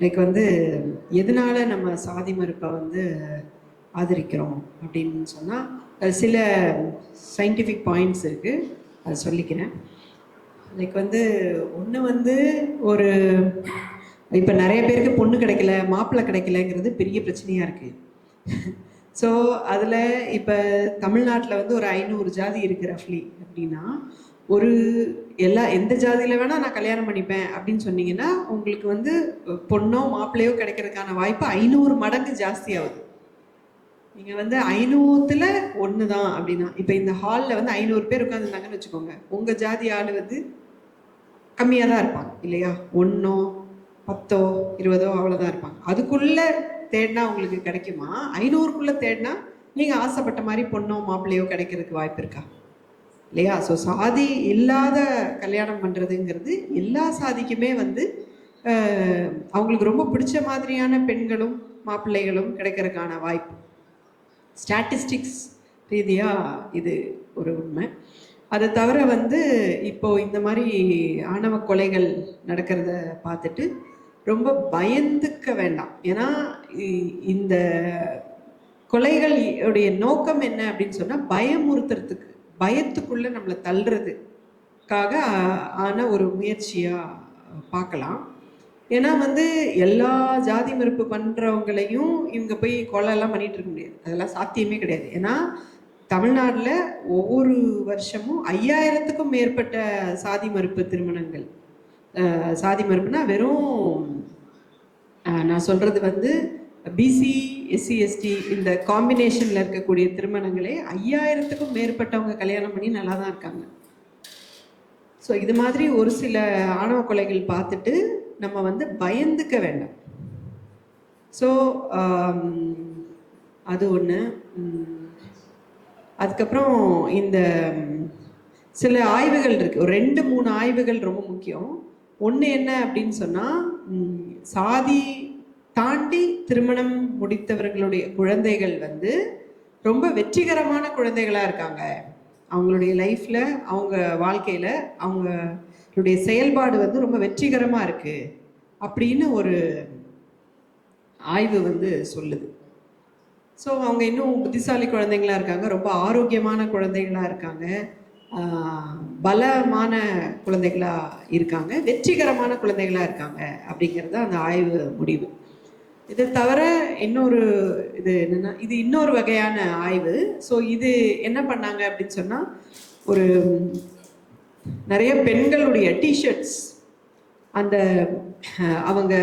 Like வந்து எதனால நம்ம சாதி மறுப்பை வந்து ஆதரிக்கிறோம் அப்படின்னு சொன்னால் சில சயின்டிஃபிக் பாயிண்ட்ஸ் இருக்குது அதை சொல்லிக்கிறேன். லைக் வந்து ஒன்று வந்து ஒரு இப்போ நிறைய பேருக்கு பொண்ணு கிடைக்கல மாப்பிள்ளை கிடைக்கலங்கிறது பெரிய பிரச்சனையாக இருக்குது ஸோ அதில் இப்போ தமிழ்நாட்டில் வந்து ஒரு ஐநூறு ஜாதி இருக்குது ரஃப்லி அப்படின்னா ஒரு எல்லா எந்த ஜாதியில் வேணால் நான் கல்யாணம் பண்ணிப்பேன் அப்படின்னு சொன்னீங்கன்னா உங்களுக்கு வந்து பொண்ணோ மாப்பிள்ளையோ கிடைக்கிறதுக்கான வாய்ப்பு ஐநூறு மடங்கு ஜாஸ்தி ஆகுது நீங்கள் வந்து ஐநூற்றுல ஒன்று தான் அப்படின்னா இப்போ இந்த ஹாலில் வந்து ஐநூறு பேர் உட்காந்துருந்தாங்கன்னு வச்சுக்கோங்க உங்கள் ஜாதி ஆள் வந்து கம்மியாக தான் இருப்பாங்க இல்லையா? ஒன்றோ பத்தோ இருபதோ அவ்வளோதான் இருப்பாங்க. அதுக்குள்ளே தேடினா உங்களுக்கு கிடைக்குமா? ஐநூறுக்குள்ளே தேடினா நீங்கள் ஆசைப்பட்ட மாதிரி பொண்ணோ மாப்பிள்ளையோ கிடைக்கிறதுக்கு வாய்ப்பு இருக்கா? இல்லையா? ஸோ சாதி இல்லாத கல்யாணம் பண்ணுறதுங்கிறது எல்லா சாதிக்குமே வந்து அவங்களுக்கு ரொம்ப பிடிச்ச மாதிரியான பெண்களும் மாப்பிள்ளைகளும் கிடைக்கிறதுக்கான வாய்ப்பு. ஸ்டாட்டிஸ்டிக்ஸ் ரீதியாக இது ஒரு உண்மை. அதை தவிர வந்து இப்போ இந்த மாதிரி ஆணவ கொலைகள் நடக்கிறத பார்த்துட்டு ரொம்ப பயந்துக்க வேண்டாம். ஏன்னா இந்த கொலைகள் உடைய நோக்கம் என்ன அப்படின்னு சொன்னால் பயமுறுத்துறதுக்கு. பயத்துக்குள்ளே நம்மளை தள்ளுறதுக்காக ஆன ஒரு முயற்சியாக பார்க்கலாம். ஏன்னா வந்து எல்லா ஜாதி மறுப்பு பண்ணுறவங்களையும் இவங்க போய் கொலைலாம் பண்ணிகிட்டு இருக்க முடியாது. அதெல்லாம் சாத்தியமே கிடையாது. ஏன்னா தமிழ்நாட்டில் ஒவ்வொரு வருஷமும் ஐயாயிரத்துக்கும் மேற்பட்ட சாதி மறுப்பு திருமணங்கள். சாதி மறுப்புனா வெறும் நான் சொல்கிறது வந்து பிசி எஸ்சி எஸ்டி இந்த காம்பினேஷனில் இருக்கக்கூடிய திருமணங்களே ஐயாயிரத்துக்கும் மேற்பட்டவங்க கல்யாணம் பண்ணி நல்லா தான் இருக்காங்க. ஸோ இது மாதிரி ஒரு சில ஆணவ கொலைகள் பார்த்துட்டு நம்ம வந்து பயந்துக்க வேண்டாம். ஸோ um, அது ஒன்று அதுக்கப்புறம் இந்த சில ஆய்வுகள் இருக்குது ஒரு ரெண்டு மூணு ஆய்வுகள் ரொம்ப முக்கியம். ஒன்று என்ன அப்படின்னு சொன்னால் சாதி தாண்டி திருமணம் முடித்தவர்களுடைய குழந்தைகள் வந்து ரொம்ப வெற்றிகரமான குழந்தைகளாக இருக்காங்க. அவங்களுடைய லைஃப்பில் அவங்க வாழ்க்கையில் அவங்களுடைய செயல்பாடு வந்து ரொம்ப வெற்றிகரமாக இருக்குது அப்படின்னு ஒரு ஆய்வு வந்து சொல்லுது. ஸோ அவங்க இன்னும் புத்திசாலி குழந்தைங்களா இருக்காங்க ரொம்ப ஆரோக்கியமான குழந்தைகளாக இருக்காங்க. பலமான குழந்தைகளாக இருக்காங்க வெற்றிகரமான குழந்தைகளாக இருக்காங்க அப்படிங்கிறது அந்த ஆய்வு முடிவு. இதை தவிர இன்னொரு இது என்னன்னா இது இன்னொரு வகையான ஆய்வு. ஸோ இது என்ன பண்ணாங்க அப்படின்னு சொன்னால் ஒரு நிறைய பெண்களுடைய டிஷர்ட்ஸ் அந்த அவங்க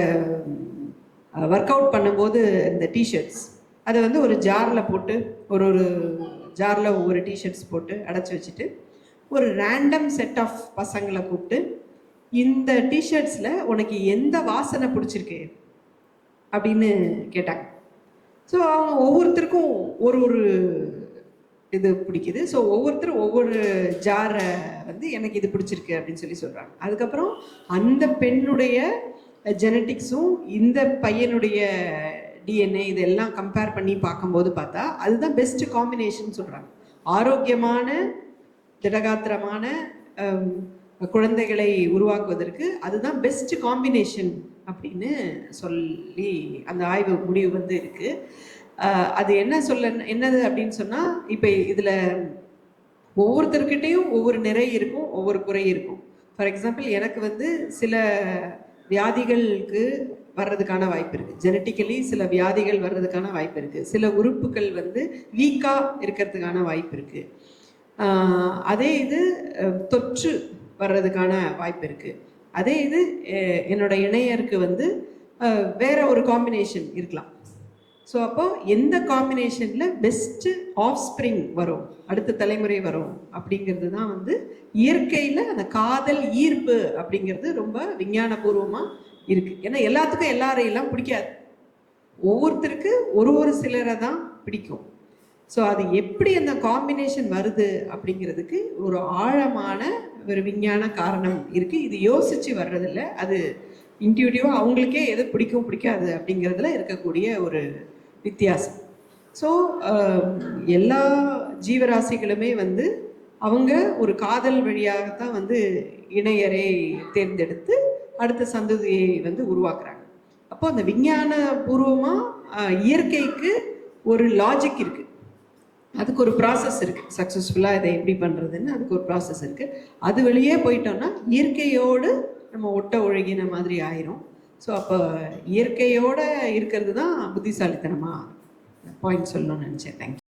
ஒர்க் அவுட் பண்ணும்போது இந்த டிஷர்ட்ஸ் அதை வந்து ஒரு ஜாரில் போட்டு ஒரு ஒரு ஜாரில் ஒவ்வொரு டிஷர்ட்ஸ் போட்டு அடைச்சி வச்சுட்டு ஒரு ரேண்டம் செட் ஆஃப் பசங்களை கூப்பிட்டு இந்த டிஷர்ட்ஸில் உனக்கு எந்த வாசனை பிடிச்சிருக்கு? அப்படின்னு கேட்டாங்க. ஸோ அவங்க ஒவ்வொருத்தருக்கும் ஒரு ஒரு இது பிடிக்குது. ஸோ ஒவ்வொருத்தரும் ஒவ்வொரு ஜாரை வந்து எனக்கு இது பிடிச்சிருக்கு அப்படின்னு சொல்லி சொல்கிறாங்க அதுக்கப்புறம் அந்த பெண்ணுடைய ஜெனட்டிக்ஸும் இந்த பையனுடைய டிஎன்ஏ இதெல்லாம் கம்பேர் பண்ணி பார்க்கும்போது பார்த்தா அதுதான் பெஸ்ட் காம்பினேஷன் சொல்கிறாங்க ஆரோக்கியமான திடகாத்திரமான குழந்தைகளை உருவாக்குவதற்கு அதுதான் பெஸ்ட் காம்பினேஷன் அப்படின்னு சொல்லி அந்த ஆய்வு முடிவு வந்து இருக்கு. அது என்ன சொல்ல என்னது அப்படின்னு சொன்னா இப்போ இதுல ஒவ்வொருத்தர்கிட்டையும் ஒவ்வொரு நிறை இருக்கும் ஒவ்வொரு குறை இருக்கும். ஃபார் எக்ஸாம்பிள் எனக்கு வந்து சில வியாதிகளுக்கு வர்றதுக்கான வாய்ப்பு இருக்கு. ஜெனட்டிக்கலி சில வியாதிகள் வர்றதுக்கான வாய்ப்பு இருக்கு. சில உறுப்புகள் வந்து வீக்காக இருக்கிறதுக்கான வாய்ப்பு இருக்கு. அதே இது தொற்று வர்றதுக்கான வாய்ப்பு இருக்குது அதே இது என்னோட இணையருக்கு வந்து வேற ஒரு காம்பினேஷன் இருக்கலாம். ஸோ அப்போ எந்த காம்பினேஷனில் பெஸ்ட்டு ஆஃப் ஸ்ப்ரிங் வரும் அடுத்த தலைமுறை வரும் அப்படிங்கிறது தான் வந்து இயற்கையில் அந்த காதல் ஈர்ப்பு அப்படிங்கிறது ரொம்ப விஞ்ஞானபூர்வமாக இருக்குது ஏன்னா எல்லாத்துக்கும் எல்லாரையெல்லாம் பிடிக்காது. ஒவ்வொருத்தருக்கு ஒரு ஒரு சிலரை தான் பிடிக்கும். ஸோ அது எப்படி அந்த காம்பினேஷன் வருது அப்படிங்கிறதுக்கு ஒரு ஆழமான ஒரு விஞ்ஞான காரணம் இருக்குது இது யோசித்து வர்றதில்ல. அது இன்டியூட்டிவாக அவங்களுக்கே எது பிடிக்கும் பிடிக்காது அப்படிங்கிறதுல இருக்கக்கூடிய ஒரு வித்தியாசம். ஸோ எல்லா ஜீவராசிகளுமே வந்து அவங்க ஒரு காதல் வழியாகத்தான் வந்து இணையரை தேர்ந்தெடுத்து அடுத்த சந்ததியை வந்து உருவாக்குறாங்க. அப்போ அந்த விஞ்ஞான பூர்வமாக இயற்கைக்கு ஒரு லாஜிக் இருக்குது அதுக்கு ஒரு ப்ராசஸ் இருக்குது சக்ஸஸ்ஃபுல்லாக இதை எப்படி பண்ணுறதுன்னு அதுக்கு ஒரு ப்ராசஸ் இருக்குது அது வெளியே போயிட்டோம்னா இயற்கையோடு நம்ம ஒட்ட ஒழுகின மாதிரி ஆயிரும். ஸோ அப்போ இயற்கையோடு இருக்கிறது தான் புத்திசாலித்தனமாக பாயிண்ட் சொல்லணும்னு நினச்சேன். தேங்க்யூ